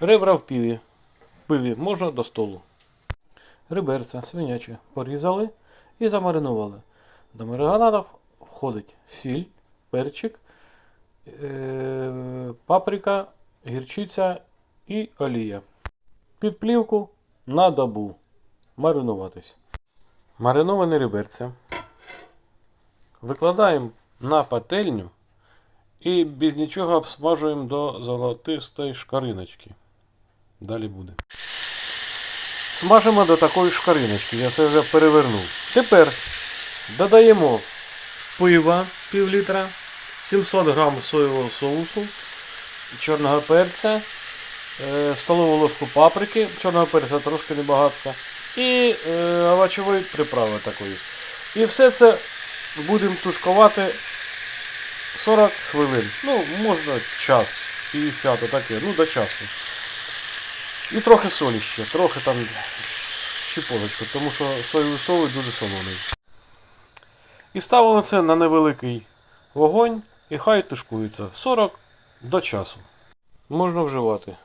Ребра в піві. Пиві можна до столу. Риберця свиняче порізали і замаринували. До маринадів входить сіль, перчик, е- паприка, гірчиця і олія. Під плівку на добу. Маринуватись. Мариноване риберце. Викладаємо на пательню і без нічого обсмажуємо до золотистої шкариночки. Далі буде. Смажимо до такої шкариночки, я це вже перевернув. Тепер додаємо пива пів літра, 700 грам соєвого соусу, чорного перця, е, столову ложку паприки, чорного перця трошки небагатка, і е, овочевої приправи такої. І все це будемо тушкувати 40 хвилин. Ну, можна час, 50, отаке, ну до часу. І трохи солі ще, трохи там щепоточку, тому що соєвий соус дуже солоний. І ставили це на невеликий вогонь і хай тушкується 40 до часу. Можна вживати.